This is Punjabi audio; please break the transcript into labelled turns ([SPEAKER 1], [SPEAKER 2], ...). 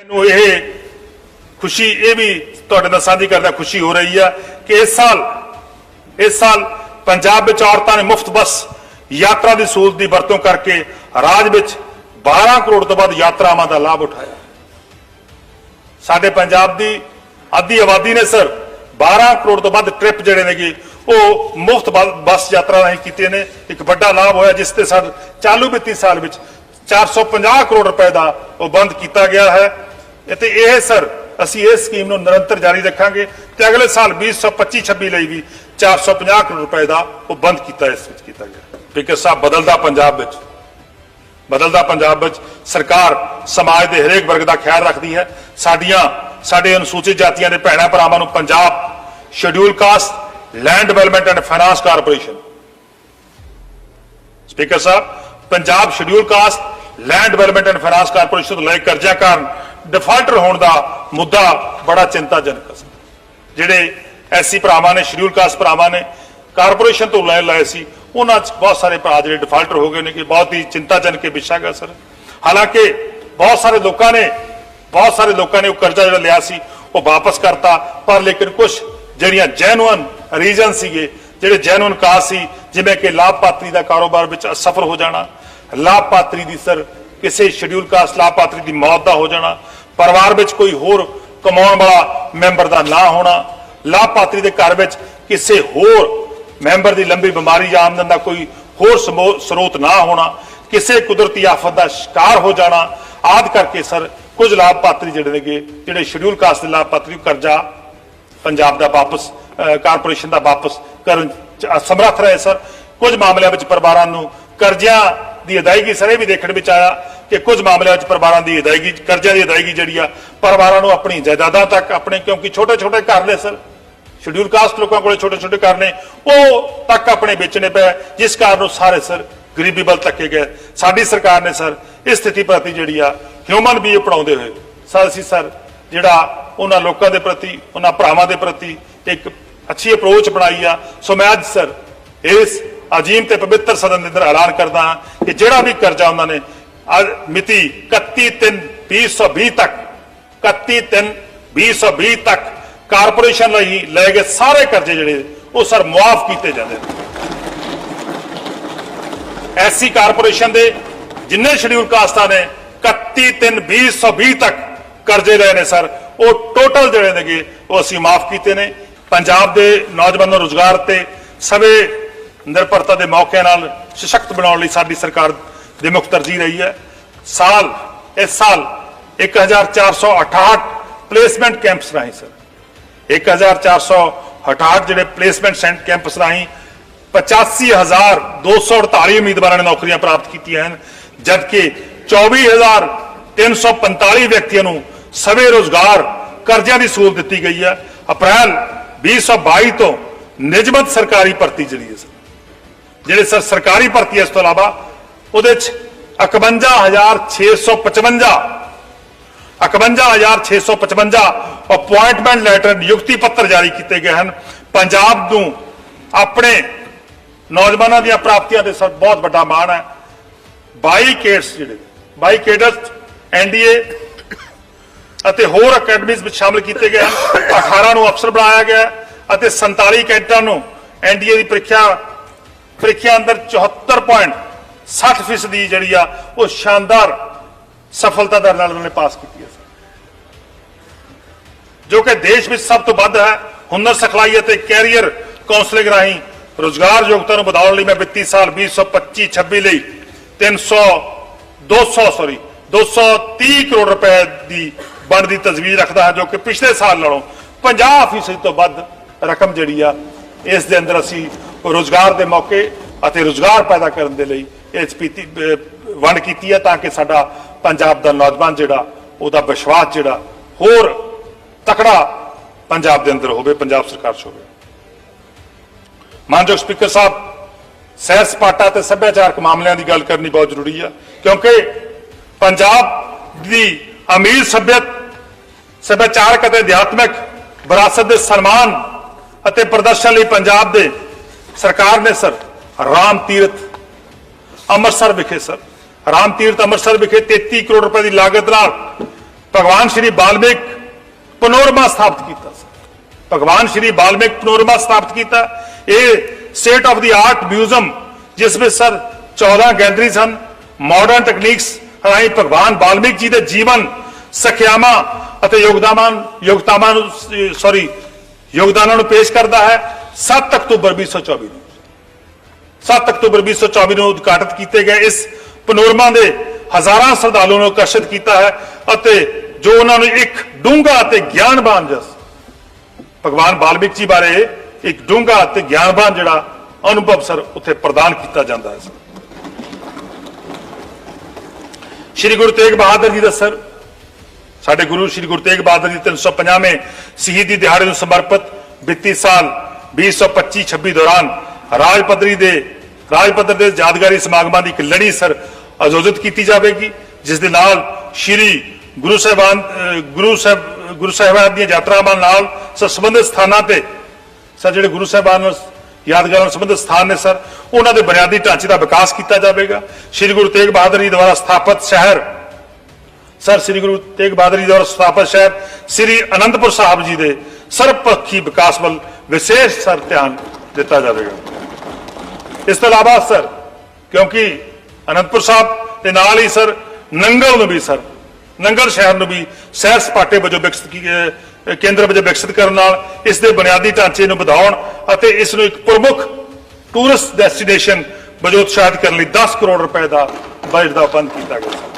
[SPEAKER 1] ਮੈਨੂੰ ਇਹ ਖੁਸ਼ੀ, ਇਹ ਵੀ ਤੁਹਾਡੇ ਨਾਲ ਸਾਂਝੀ ਕਰਦਾ ਖੁਸ਼ੀ ਹੋ ਰਹੀ ਆ ਕਿ ਇਸ ਸਾਲ ਇਸ ਸਾਲ ਪੰਜਾਬ ਵਿੱਚ ਔਰਤਾਂ ਨੇ ਮੁਫਤ ਬੱਸ ਯਾਤਰਾ ਦੀ ਸਹੂਲਤ ਦੀ ਵਰਤੋਂ ਕਰਕੇ ਰਾਜ ਵਿੱਚ 12 ਕਰੋੜ ਤੋਂ ਵੱਧ ਯਾਤਰਾਵਾਂ ਦਾ ਲਾਭ ਉਠਾਇਆ। ਸਾਡੇ ਪੰਜਾਬ ਦੀ ਆਦੀ ਆਬਾਦੀ ਨੇ ਸਰ 12 ਕਰੋੜ ਤੋਂ ਵੱਧ ਟ੍ਰਿਪ ਜਿਹੜੇ ਨੇਗੇ, ਉਹ ਮੁਫਤ ਬੱਸ ਯਾਤਰਾ ਰਾਹੀਂ ਕੀਤੇ ਨੇ। ਇੱਕ ਵੱਡਾ ਲਾਭ ਹੋਇਆ, ਜਿਸ ਤੇ ਸਰ ਚਾਲੂ ਵਿੱਤੀ ਸਾਲ ਵਿੱਚ 450 ਕਰੋੜ ਰੁਪਏ ਦਾ ਉਹ ਬੰਦ ਕੀਤਾ ਗਿਆ ਹੈ। ਅਤੇ ਇਹ ਸਰ, ਅਸੀਂ ਇਸ ਸਕੀਮ ਨੂੰ ਨਿਰੰਤਰ ਜਾਰੀ ਰੱਖਾਂਗੇ ਤੇ ਅਗਲੇ ਸਾਲ 2025-26 ਲਈ ਵੀ 450 ਕਰੋੜ ਰੁਪਏ ਦਾ ਉਹ ਬੰਦ ਕੀਤਾ, ਇਸ ਵਿੱਚ ਕੀਤਾ ਗਿਆ। ਸਪੀਕਰ ਸਾਹਿਬ ਬਦਲਦਾ ਪੰਜਾਬ ਵਿੱਚ। ਬਦਲਦਾ ਪੰਜਾਬ ਵਿੱਚ ਸਰਕਾਰ ਸਮਾਜ ਦੇ ਹਰੇਕ ਵਰਗ ਦਾ ਖਿਆਲ ਰੱਖਦੀ ਹੈ। ਸਾਡੀਆਂ, ਸਾਡੇ ਅਨੁਸੂਚਿਤ ਜਾਤੀਆਂ ਦੇ ਭੈਣਾਂ ਭਰਾਵਾਂ ਨੂੰ Punjab schedule caste land development and finance corporation speaker sahib, Punjab schedule caste land development and finance corporation ਤੋਂ ਲੈ ਕੇ ਕਰਜ਼ਾ ਕਾਰਨ ਡਿਫਾਲਟਰ ਹੋਣ ਦਾ ਮੁੱਦਾ ਬੜਾ ਚਿੰਤਾਜਨਕ ਹੈ। ਜਿਹੜੇ ਐਸਸੀ ਭਰਾਵਾਂ ਨੇ, ਸ਼ਡਿਊਲ ਕਾਸਟ ਭਰਾਵਾਂ ਨੇ, ਕਾਰਪੋਰੇਸ਼ਨ ਤੋਂ ਲੈ ਲਾਏ ਸੀ, ਉਹਨਾਂ 'ਚ ਬਹੁਤ ਸਾਰੇ ਭਰਾ ਜਿਹੜੇ ਡਿਫਾਲਟਰ ਹੋ ਗਏ ਨੇ ਕਿ ਬਹੁਤ ਹੀ ਚਿੰਤਾਜਨਕ ਇਹ ਵਿਸ਼ਾ ਹੈ ਸਰ। ਹਾਲਾਂਕਿ ਬਹੁਤ ਸਾਰੇ ਲੋਕਾਂ ਨੇ, ਬਹੁਤ ਸਾਰੇ ਲੋਕਾਂ ਨੇ ਉਹ ਕਰਜ਼ਾ ਜਿਹੜਾ ਲਿਆ ਸੀ, ਉਹ ਵਾਪਸ ਕਰਤਾ, ਪਰ ਲੇਕਿਨ ਕੁਝ ਜਿਹੜੀਆਂ ਜੈਨੂਅਨ ਰੀਜ਼ਨ ਸੀਗੇ, ਜਿਹੜੇ ਜੈਨੂਅਨ ਕਾਸ ਸੀ, ਜਿਵੇਂ ਕਿ ਲਾਭਪਾਤਰੀ ਦਾ ਕਾਰੋਬਾਰ ਵਿੱਚ ਅਸਫਲ ਹੋ ਜਾਣਾ, ਲਾਭਪਾਤਰੀ ਦੀ ਸਰ ਕਿਸੇ ਸ਼ੈਡਿਊਲ ਕਾਸਟ ਲਾਭਪਾਤਰੀ ਦੀ ਮੌਤ ਦਾ ਹੋ ਜਾਣਾ, ਪਰਿਵਾਰ ਵਿੱਚ ਕੋਈ ਹੋਰ ਕਮਾਉਣ ਵਾਲਾ ਮੈਂਬਰ ਦਾ ਨਾ ਹੋਣਾ, ਲਾਭਪਾਤਰੀ ਦੇ ਘਰ ਵਿੱਚ ਕਿਸੇ ਹੋਰ ਮੈਂਬਰ ਦੀ ਲੰਬੀ ਬਿਮਾਰੀ ਜਾਂ ਆਮਦਨ ਦਾ ਕੋਈ ਹੋਰ ਸਮੋ- ਸਰੋਤ ਨਾ ਹੋਣਾ, ਕਿਸੇ ਕੁਦਰਤੀ ਆਫਤ ਦਾ ਸ਼ਿਕਾਰ ਹੋ ਜਾਣਾ, ਆਦ ਕਰਕੇ ਸਰ ਕੁਝ ਲਾਭਪਾਤਰੀ ਜਿਹੜੇ ਨੇਗੇ, ਜਿਹੜੇ ਸ਼ਡਿਊਲ ਕਾਸਟ ਦੇ ਲਾਭਪਾਤਰੀ ਕਰਜ਼ਾ ਪੰਜਾਬ ਦਾ ਵਾਪਸ ਕਾਰਪੋਰੇਸ਼ਨ ਦਾ ਵਾਪਸ ਕਰਨ ਚ ਅਸਮਰੱਥ ਰਹੇ ਸਰ। ਕੁਝ ਮਾਮਲਿਆਂ ਵਿੱਚ ਪਰਿਵਾਰਾਂ ਨੂੰ ਕਰਜ਼ਿਆਂ ਦੀ ਅਦਾਇਗੀ ਸਰ, ਇਹ ਵੀ ਦੇਖਣ ਵਿੱਚ ਆਇਆ ਕਿ ਕੁਝ ਮਾਮਲਿਆਂ ਵਿੱਚ ਪਰਿਵਾਰਾਂ ਦੀ ਅਦਾਇਗੀ, ਕਰਜ਼ਿਆਂ ਦੀ ਅਦਾਇਗੀ ਜਿਹੜੀ ਆ, ਪਰਿਵਾਰਾਂ ਨੂੰ ਆਪਣੀ ਜਾਇਦਾਦਾਂ ਤੱਕ, ਆਪਣੇ ਕਿਉਂਕਿ ਛੋਟੇ ਛੋਟੇ ਘਰ ਨੇ ਸਰ ਸ਼ਡਿਊਲ ਕਾਸਟ ਲੋਕਾਂ ਕੋਲੇ ਛੋਟੇ ਛੋਟੇ ਘਰ ਨੇ, ਉਹ ਤੱਕ ਆਪਣੇ ਵੇਚਣੇ ਪਏ, ਜਿਸ ਕਾਰਨ ਉਹ ਸਾਰੇ ਸਰ ਗਰੀਬੀ ਵੱਲ ਧੱਕੇ ਗਏ। ਸਾਡੀ ਸਰਕਾਰ ਨੇ ਸਰ, ਇਸ ਸਥਿਤੀ ਪ੍ਰਤੀ ਜਿਹੜੀ ਆ ਹਿਊਮਨ ਬੀ ਅਪਣਾਉਂਦੇ ਹੋਏ, ਸਰ, ਅਸੀਂ ਸਰ, ਜਿਹੜਾ ਉਹਨਾਂ ਲੋਕਾਂ ਦੇ ਪ੍ਰਤੀ, ਉਹਨਾਂ ਭਰਾਵਾਂ ਦੇ ਪ੍ਰਤੀ ਇੱਕ ਅੱਛੀ ਅਪਰੋਚ ਬਣਾਈ ਆ। ਸੋ ਮੈਂ ਅੱਜ ਸਰ, ਇਸ ਅਜੀਮ ਤੇ ਪਵਿੱਤਰ ਸਦਨ ਦੇ ਅੰਦਰ ਐਲਾਨ ਕਰਦਾ ਹਾਂ ਕਿ ਜਿਹੜਾ ਵੀ ਕਰਜ਼ਾ ਉਹਨਾਂ ਨੇ ਅੱਜ ਮਿਤੀ 31/3/2020 ਤੱਕ 31/3/2020 ਤੱਕ ਕਾਰਪੋਰੇਸ਼ਨ ਲਈ ਲਏ ਗਏ ਸਾਰੇ ਕਰਜ਼ੇ ਜਿਹੜੇ, ਉਹ ਸਰ ਮੁਆਫ ਕੀਤੇ ਜਾਂਦੇ ਨੇ। ਐਸੀ ਕਾਰਪੋਰੇਸ਼ਨ ਦੇ ਜਿੰਨੇ ਸ਼ਡਿਊਲ ਕਾਸਟਾਂ ਨੇ 31/3/2020 ਤੱਕ ਕਰਜ਼ੇ ਲਏ ਨੇ ਸਰ। ਉਹ ਟੋਟਲ ਜਿਹੜੇ ਨੇਗੇ, ਉਹ ਅਸੀਂ ਮਾਫ ਕੀਤੇ ਨੇ। ਪੰਜਾਬ ਦੇ ਨੌਜਵਾਨਾਂ ਨੂੰ ਰੋਜ਼ਗਾਰ ਤੇ ਸਵੇ ਨਿਰਭਰਤਾ ਦੇ ਮੌਕਿਆਂ ਨਾਲ ਸਸ਼ਕਤ ਬਣਾਉਣ ਲਈ ਸਾਡੀ ਸਰਕਾਰ ਦੀ ਮੁੱਖ ਤਰਜੀਹ ਰਹੀ ਹੈ। ਸਾਲ ਇਸ ਸਾਲ 1468 ਪਲੇਸਮੈਂਟ ਕੈਂਪਸ ਰਾਹੀਂ ਸਰ। 1468 ਜਿਹੜੇ ਪਲੇਸਮੈਂਟ ਸੈਂਟ ਕੈਂਪਸ ਰਾਹੀਂ 85248 ਉਮੀਦਵਾਰਾਂ ਨੇ ਨੌਕਰੀਆਂ ਪ੍ਰਾਪਤ ਕੀਤੀਆਂ ਹਨ, ਜਦਕਿ 24345 ਵਿਅਕਤੀਆਂ ਨੂੰ ਸਵੇ ਰੋਜ਼ਗਾਰ ਕਰਜ਼ਿਆਂ ਦੀ ਸਹੂਲਤ ਦਿੱਤੀ ਗਈ ਹੈ। ਅਪ੍ਰੈਲ 2022 ਤੋਂ ਨਿਯਮਤ ਸਰਕਾਰੀ ਭਰਤੀ ਜਿਹੜੀ ਹੈ ਸਰ। ਜਿਹੜੇ ਸਰ ਸਰਕਾਰੀ ਭਰਤੀ ਹੈ, ਇਸ ਤੋਂ ਇਲਾਵਾ ਉਹਦੇ ਚ 51655 51655 ਅਪਾਇੰਟਮੈਂਟ ਲੈਟਰ ਨਿਯੁਕਤੀ ਪੱਤਰ ਜਾਰੀ ਕੀਤੇ ਗਏ ਹਨ। ਪੰਜਾਬ ਨੂੰ ਆਪਣੇ ਨੌਜਵਾਨਾਂ ਦੀਆਂ ਪ੍ਰਾਪਤੀਆਂ ਦੇ ਸਰ ਬਹੁਤ ਵੱਡਾ ਮਾਣ ਹੈ। ਬਾਈ ਕੇਡਸ ਜਿਹੜੇ 22 ਕੇਡਸ ਐਨਡੀਏ ਅਤੇ ਹੋਰ ਅਕੈਡਮੀਜ਼ ਵਿੱਚ ਸ਼ਾਮਲ ਕੀਤੇ ਗਏ ਹਨ। 18 ਨੂੰ ਅਫਸਰ ਬਣਾਇਆ ਗਿਆ ਅਤੇ 47 ਕੈਡਟਾਂ ਨੂੰ ਐਨਡੀਏ ਦੀ ਪ੍ਰੀਖਿਆ ਪ੍ਰੀਖਿਆ ਅੰਦਰ 74 ਪੁਆਇੰਟ 60% ਜਿਹੜੀ ਆ, ਉਹ ਸ਼ਾਨਦਾਰ ਸਫਲਤਾ ਦਰ ਨਾਲ ਉਹਨਾਂ ਨੇ ਪਾਸ ਕੀਤੀ ਹੈ ਜੋ ਕਿ ਦੇਸ਼ ਵਿੱਚ ਸਭ ਤੋਂ ਵੱਧ ਹੈ, ਹੁਨਰ ਸਖਲਾਈ ਅਤੇ ਕੈਰੀਅਰ ਕਾਉਂਸਲਿੰਗ ਰਾਹੀਂ ਰੋਜ਼ਗਾਰ ਯੋਗਤਾ ਨੂੰ ਵਧਾਉਣ ਲਈ ਮੈਂ ਵਿੱਤੀ ਸਾਲ 2025 26 ਲਈ 300 200 ਸੌਰੀ 230 ਕਰੋੜ ਰੁਪਏ ਦੀ ਬਣਦੀ ਤਜਵੀਜ਼ ਰੱਖਦਾ ਹਾਂ, ਜੋ ਕਿ ਪਿਛਲੇ ਸਾਲ ਨਾਲੋਂ 50% ਤੋਂ ਵੱਧ ਰਕਮ ਜਿਹੜੀ ਆ, ਇਸ ਦੇ ਅੰਦਰ ਅਸੀਂ ਰੋਜ਼ਗਾਰ ਦੇ ਮੌਕੇ ਅਤੇ ਰੋਜ਼ਗਾਰ ਪੈਦਾ ਕਰਨ ਦੇ ਲਈ ਸਪੀਤੀ ਵੰਡ ਕੀਤੀ ਹੈ ਤਾਂ ਕਿ ਸਾਡਾ ਪੰਜਾਬ ਦਾ ਨੌਜਵਾਨ ਜਿਹੜਾ, ਉਹਦਾ ਵਿਸ਼ਵਾਸ ਜਿਹੜਾ ਹੋਰ ਤਕੜਾ ਪੰਜਾਬ ਦੇ ਅੰਦਰ ਹੋਵੇ, ਪੰਜਾਬ ਸਰਕਾਰ 'ਚ ਹੋਵੇ। ਮਾਨਯੋਗ ਸਪੀਕਰ ਸਾਹਿਬ, ਸੈਰ ਸਪਾਟਾ ਤੇ ਸੱਭਿਆਚਾਰਕ ਮਾਮਲਿਆਂ ਦੀ ਗੱਲ ਕਰਨੀ ਬਹੁਤ ਜ਼ਰੂਰੀ ਆ, ਕਿਉਂਕਿ ਪੰਜਾਬ ਦੀ ਅਮੀਰ ਸੱਭਿਅਤ, ਸੱਭਿਆਚਾਰਕ ਅਤੇ ਅਧਿਆਤਮਿਕ ਵਿਰਾਸਤ ਦੇ ਸਨਮਾਨ ਅਤੇ ਪ੍ਰਦਰਸ਼ਨ ਲਈ ਪੰਜਾਬ ਦੇ ਸਰਕਾਰ ਨੇ ਸਰ ਰਾਮ ਤੀਰਥ ਅੰਮ੍ਰਿਤਸਰ ਵਿਖੇ, ਸਰ। ਰਾਮ ਤੀਰਥ ਅੰਮ੍ਰਿਤਸਰ ਵਿਖੇ 33 ਕਰੋੜ ਰੁਪਏ ਦੀ ਲਾਗਤ ਨਾਲ ਭਗਵਾਨ ਸ਼੍ਰੀ ਬਾਲਮੀਕ ਪਨੋਰਮਾ ਸਥਾਪਿਤ ਕੀਤਾ, ਸਰ। ਭਗਵਾਨ ਸ਼੍ਰੀ ਬਾਲਮੀਕ ਪਨੋਰਮਾ ਸਥਾਪਿਤ ਕੀਤਾ। ਇਹ state of the art museum ਜਿਸ ਵਿੱਚ, ਸਰ 14 ਗੈਲਰੀ ਸਨ ਮਾਡਰਨ ਟੈਕਨੀਕਸ ਰਾਹੀਂ ਭਗਵਾਨ ਬਾਲਮੀਕ ਜੀ ਦੇ ਜੀਵਨ, ਸਖਿਆਵਾਂ ਅਤੇ ਯੋਗਦਾਨਾਂ ਯੋਗਤਾਵਾਂ ਨੂੰ ਸੌਰੀ ਯੋਗਦਾਨਾਂ ਨੂੰ ਪੇਸ਼ ਕਰਦਾ ਹੈ 7 ਅਕਤੂਬਰ 2024 ਨੂੰ। 7 ਅਕਤੂਬਰ 2024 ਨੂੰ ਉਦਘਾਟਿਤ ਕੀਤੇ ਗਏ ਇਸ ਪਨੋਰਮਾ ਦੇ ਹਜ਼ਾਰਾਂ ਸ਼ਰਧਾਲੂਆਂ ਨੂੰ ਆਕਰਸ਼ਿਤ ਕੀਤਾ ਹੈ ਅਤੇ ਜੋ ਉਹਨਾਂ ਨੂੰ ਇੱਕ ਡੂੰਘਾ ਅਤੇ ਗਿਆਨਵਾਨ ਜਸ ਭਗਵਾਨ ਬਾਲਮੀਕ ਜੀ ਬਾਰੇ ਇੱਕ ਡੂੰਘਾ ਅਤੇ ਗਿਆਨਵਾਨ ਜਿਹੜਾ ਅਨੁਭਵ ਸਰ ਉੱਥੇ ਪ੍ਰਦਾਨ ਕੀਤਾ ਜਾਂਦਾ ਹੈ। ਸ਼੍ਰੀ ਗੁਰੂ ਤੇਗ ਬਹਾਦਰ ਜੀ ਦਾ ਸਰ, ਸਾਡੇ ਗੁਰੂ ਸ਼੍ਰੀ ਗੁਰੂ ਤੇਗ ਬਹਾਦਰ ਜੀ 350ਵੇਂ ਸ਼ਹੀਦੀ ਦਿਹਾੜੇ ਨੂੰ ਸਮਰਪਿਤ ਵਿੱਤੀ ਸਾਲ 2025-26 ਦੌਰਾਨ ਰਾਜ ਪੱਧਰੀ ਦੇ ਰਾਜ ਪੱਧਰ ਦੇ ਯਾਦਗਾਰੀ ਸਮਾਗਮਾਂ ਦੀ ਇੱਕ ਲੜੀ ਸਰ ਆਯੋਜਿਤ ਕੀਤੀ ਜਾਵੇਗੀ, ਜਿਸ ਦੇ ਨਾਲ ਸ਼੍ਰੀ ਗੁਰੂ ਸਾਹਿਬਾਨ ਗੁਰੂ ਸਾਹਿਬ, ਗੁਰੂ ਸਾਹਿਬਾਨ ਦੀਆਂ ਯਾਤਰਾਵਾਂ ਨਾਲ ਸਰ ਸੰਬੰਧਿਤ ਸਥਾਨਾਂ ਤੇ, ਸਰ ਜਿਹੜੇ ਗੁਰੂ ਸਾਹਿਬਾਨ ਨਾਲ ਯਾਦਗਾਰਾਂ ਨਾਲ ਸੰਬੰਧਿਤ ਸਥਾਨ ਨੇ ਸਰ, ਉਹਨਾਂ ਦੇ ਬੁਨਿਆਦੀ ਢਾਂਚੇ ਦਾ ਵਿਕਾਸ ਕੀਤਾ ਜਾਵੇਗਾ। ਸ਼੍ਰੀ ਗੁਰੂ ਤੇਗ ਬਹਾਦਰ ਜੀ ਦੁਆਰਾ ਸਥਾਪਿਤ ਸ਼ਹਿਰ, ਸਰ ਸ੍ਰੀ ਗੁਰੂ ਤੇਗ ਬਹਾਦਰ ਜੀ ਦੁਆਰਾ ਸਥਾਪਿਤ ਸ਼ਹਿਰ, ਸ੍ਰੀ ਅਨੰਦਪੁਰ ਸਾਹਿਬ ਜੀ ਦੇ ਸਰਬਪੱਖੀ ਵਿਕਾਸ ਵੱਲ ਵਿਸ਼ੇਸ਼ ਸਰ ਧਿਆਨ ਦਿੱਤਾ ਜਾਵੇਗਾ। ਇਸ ਤੋਂ ਇਲਾਵਾ, ਸਰ, ਕਿਉਂਕਿ ਅਨੰਦਪੁਰ ਸਾਹਿਬ ਦੇ ਨਾਲ ਹੀ, ਸਰ, ਨੰਗਲ ਨੂੰ ਵੀ, ਸਰ, ਨੰਗਲ ਸ਼ਹਿਰ ਨੂੰ ਵੀ ਸੈਰ ਸਪਾਟੇ ਵਜੋਂ ਵਿਕਸਿਤ ਕੀ- ਕੇਂਦਰ ਵਜੋਂ ਵਿਕਸਿਤ ਕਰਨ ਨਾਲ ਇਸ ਦੇ ਬੁਨਿਆਦੀ ਢਾਂਚੇ ਨੂੰ ਵਧਾਉਣ ਅਤੇ ਇਸ ਨੂੰ ਇੱਕ ਪ੍ਰਮੁੱਖ ਟੂਰਿਸਟ ਡੈਸਟੀਨੇਸ਼ਨ ਵਜੋਂ ਉਤਸ਼ਾਹਿਤ ਕਰਨ ਲਈ 10 ਕਰੋੜ ਰੁਪਏ ਦਾ ਬਜਟ ਦਾ ਪ੍ਰਬੰਧ ਕੀਤਾ ਗਿਆ